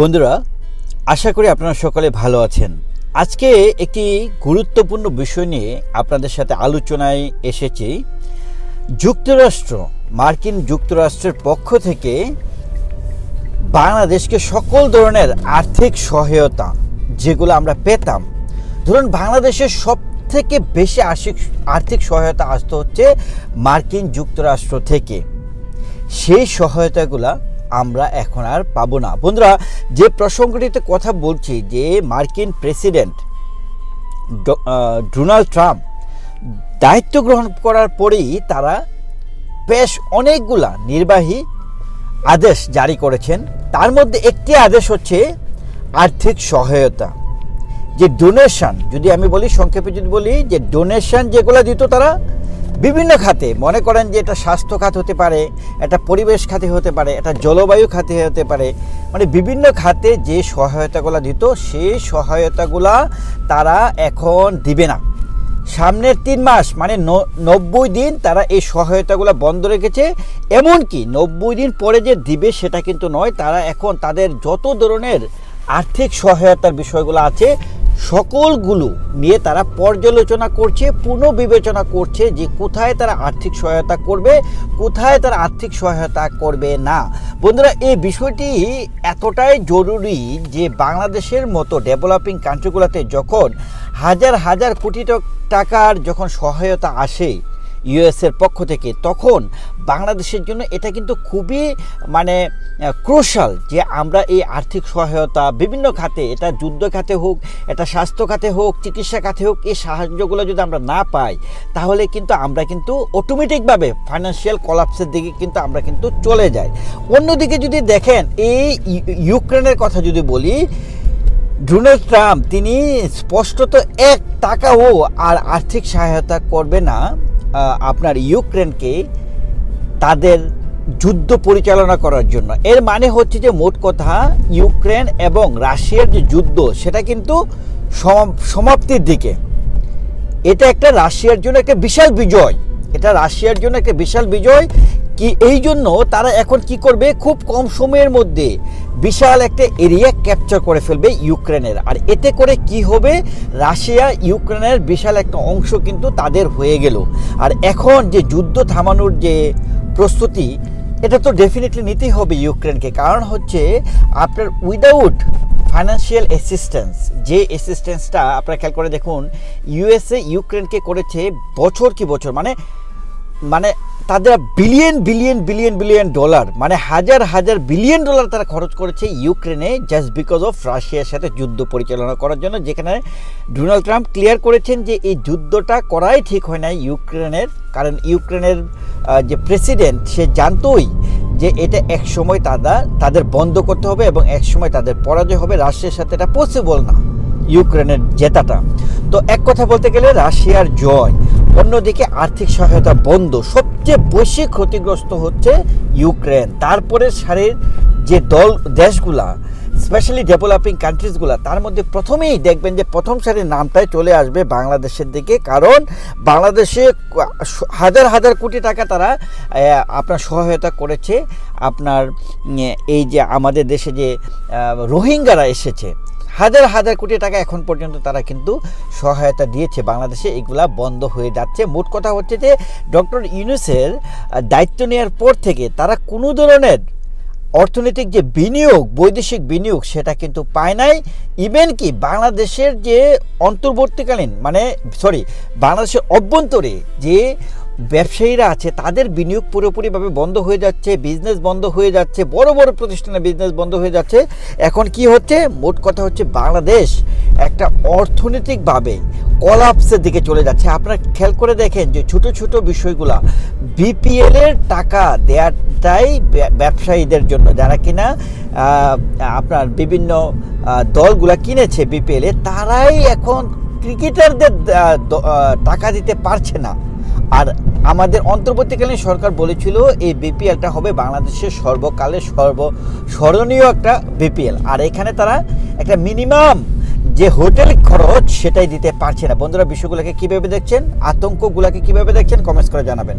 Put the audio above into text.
বন্ধুরা, আশা করি আপনারা সকলে ভালো আছেন। আজকে একটি গুরুত্বপূর্ণ বিষয় নিয়ে আপনাদের সাথে আলোচনায় এসেছি। যুক্তরাষ্ট্র, মার্কিন যুক্তরাষ্ট্রের পক্ষ থেকে বাংলাদেশকে সকল ধরনের আর্থিক সহায়তা যেগুলো আমরা পেতাম, ধরুন বাংলাদেশের সব থেকে বেশি আর্থিক আর্থিক সহায়তা আসতে হচ্ছে মার্কিন যুক্তরাষ্ট্র থেকে। সেই সহায়তাগুলা আমরা এখন আর পাবো না। বন্ধুরা, যে প্রসঙ্গটিতে কথা বলছি যে মার্কিন প্রেসিডেন্ট ডোনাল্ড ট্রাম্প দায়িত্ব গ্রহণ করার পরেই তারা বেশ অনেকগুলা নির্বাহী আদেশ জারি করেছেন। তার মধ্যে একটি আদেশ হচ্ছে আর্থিক সহায়তা। যে ডোনেশন, যদি আমি বলি, সংক্ষেপে যদি বলি, যে ডোনেশন যেগুলো দিত তারা বিভিন্ন খাতে, মনে করেন যে এটা স্বাস্থ্য খাত হতে পারে, এটা পরিবেশ খাতে হতে পারে, এটা জলবায়ু খাতে হতে পারে মানে বিভিন্ন খাতে যে সহায়তাগুলো দিত, সেই সহায়তাগুলা তারা এখন দিবে না। সামনের তিন মাস মানে নব্বই দিন তারা এই সহায়তাগুলো বন্ধ রেখেছে, এমনকি নব্বই দিন পরে যে দিবে সেটা কিন্তু নয়, তারা এখন তাদের যত ধরনের আর্থিক সহায়তার বিষয়গুলো আছে সকলগুলো নিয়ে তারা পর্যালোচনা করছে, পুনর্বিবেচনা করছে যে কোথায় তারা আর্থিক সহায়তা করবে, কোথায় তারা আর্থিক সহায়তা করবে না। বন্ধুরা, এই বিষয়টি এতটাই জরুরি যে বাংলাদেশের মতো ডেভেলপিং কান্ট্রিগুলোতে যখন হাজার হাজার কোটি টাকার যখন সহায়তা আসে ইউএসের পক্ষ থেকে, তখন বাংলাদেশের জন্য এটা কিন্তু খুবই মানে ক্রোশাল যে আমরা এই আর্থিক সহায়তা, বিভিন্ন খাতে, এটা যুদ্ধ খাতে হোক, এটা স্বাস্থ্য খাতে হোক, চিকিৎসা খাতে হোক, এই সাহায্যগুলো যদি আমরা না পাই, তাহলে কিন্তু আমরা কিন্তু অটোমেটিকভাবে ফাইন্যান্সিয়াল কলাপসের দিকে কিন্তু আমরা কিন্তু চলে যাই। অন্যদিকে যদি দেখেন, এই ইউ- ইউক্রেনের কথা যদি বলি, ডোনাল্ড ট্রাম্প, তিনি স্পষ্টত এক টাকাও আর আর্থিক সহায়তা করবে না। আপনার ইউক্রেনকে তাদের যুদ্ধ পরিচালনা করার জন্য। এর মানে হচ্ছে যে মোট কথা, ইউক্রেন এবং রাশিয়ার যে যুদ্ধ, সেটা কিন্তু সম- সমাপ্তির দিকে। এটা একটা রাশিয়ার জন্য একটা বিশাল বিজয়। এটা রাশিয়ার জন্য একটা বিশাল বিজয়। কি এই জন্য তারা এখন কি করবে? খুব কম সময়ের মধ্যে বিশাল একটা এরিয়া ক্যাপচার করে ফেলবে ইউক্রেনের। আর এতে করে কি হবে? রাশিয়া ইউক্রেনের বিশাল একটা অংশ কিন্তু তাদের হয়ে গেল। আর এখন যে যুদ্ধ থামানোর যে প্রস্তুতি, এটা তো ডেফিনেটলি নিতেই হবে ইউক্রেনকে। কারণ হচ্ছে আপনার উইদাউট ফাইন্যান্সিয়াল অ্যাসিস্ট্যান্স যে অ্যাসিস্ট্যান্সটা আপনারা খেয়াল করে দেখুন ইউএসএ ইউক্রেনকে করেছে বছর কি বছর? মানে মানে তাদের billion billion billion billion dollar মানে হাজার হাজার বিলিয়ন ডলার তারা খরচ করেছে ইউক্রেনে জাস্ট বিকজ অফ রাশিয়ার সাথে যুদ্ধ পরিচালনা করার জন্য, যেখানে ডোনাল্ড ট্রাম্প ক্লিয়ার করেছেন যে এই যুদ্ধটা করাই ঠিক হয় না ইউক্রেনের, কারণ ইউক্রেনের যে প্রেসিডেন্ট সে জানতোই যে এটা এক সময় তারা তাদের বন্ধ করতে হবে এবং এক সময় তাদের পরাজয় হবে রাশিয়ার সাথে এটা পসিবল না, ইউক্রেনের জেতাটা। তো এক কথা বলতে গেলে রাশিয়ার জয় অন্যদিকে আর্থিক সহায়তা বন্ধ। সবচেয়ে বেশি ক্ষতিগ্রস্ত হচ্ছে ইউক্রেন। তারপরে সারের যে দল, দেশগুলা স্পেশালি ডেভেলপিং কান্ট্রিজগুলা তার মধ্যে প্রথমেই দেখবেন যে প্রথম সারির নামটাই চলে আসবে বাংলাদেশের দিকে। কারণ বাংলাদেশে হাজার হাজার কোটি টাকা তারা আপনার সহায়তা করেছে। আপনার এই যে আমাদের দেশে যে রোহিঙ্গারা এসেছে হাজার হাজার কোটি টাকা এখন পর্যন্ত তারা কিন্তু সহায়তা দিয়েছে। বাংলাদেশে এগুলা বন্ধ হয়ে যাচ্ছে। মোট কথা হচ্ছে যে, ডক্টর ইউনুসের দায়িত্ব নেওয়ার পর থেকে তারা কোনো ধরনের অর্থনৈতিক যে বিনিয়োগ, বৈদেশিক বিনিয়োগ, সেটা কিন্তু পায় নাই। ইভেন কি বাংলাদেশের যে অন্তর্বর্তীকালীন মানে সরি বাংলাদেশের অভ্যন্তরে যে ব্যবসায়ীরা আছে, তাদের বিনিয়োগ পুরোপুরিভাবে বন্ধ হয়ে যাচ্ছে বিজনেস বন্ধ হয়ে যাচ্ছে, বড় বড় প্রতিষ্ঠানের বিজনেস বন্ধ হয়ে যাচ্ছে। এখন কি হচ্ছে? মোট কথা হচ্ছে বাংলাদেশ একটা অর্থনৈতিকভাবে কলাপসের দিকে চলে যাচ্ছে। আপনারা খেয়াল করে দেখেন যে ছোট ছোট বিষয়গুলা বিপিএল এর টাকা দেওয়াটাই ব্যবসায়ীদের জন্য। যারা কিনা আপনার বিভিন্ন দলগুলা কিনেছে বিপিএল তারাই এখন ক্রিকেটারদের টাকা দিতে পারছে না। আর আমাদের অন্তর্বর্তীকালীন সরকার বলেছিল এই বিপিএলটা হবে বাংলাদেশের সর্বকালের সর্ব স্মরণীয় একটা বিপিএল। আর এখানে তারা একটা মিনিমাম যে হোটেল খরচ সেটাই দিতে পারছে না। বন্ধুরা, বিষয়গুলোকে কীভাবে দেখছেন? আতঙ্কগুলোকে কীভাবে দেখছেন? কমেন্টস করে জানাবেন।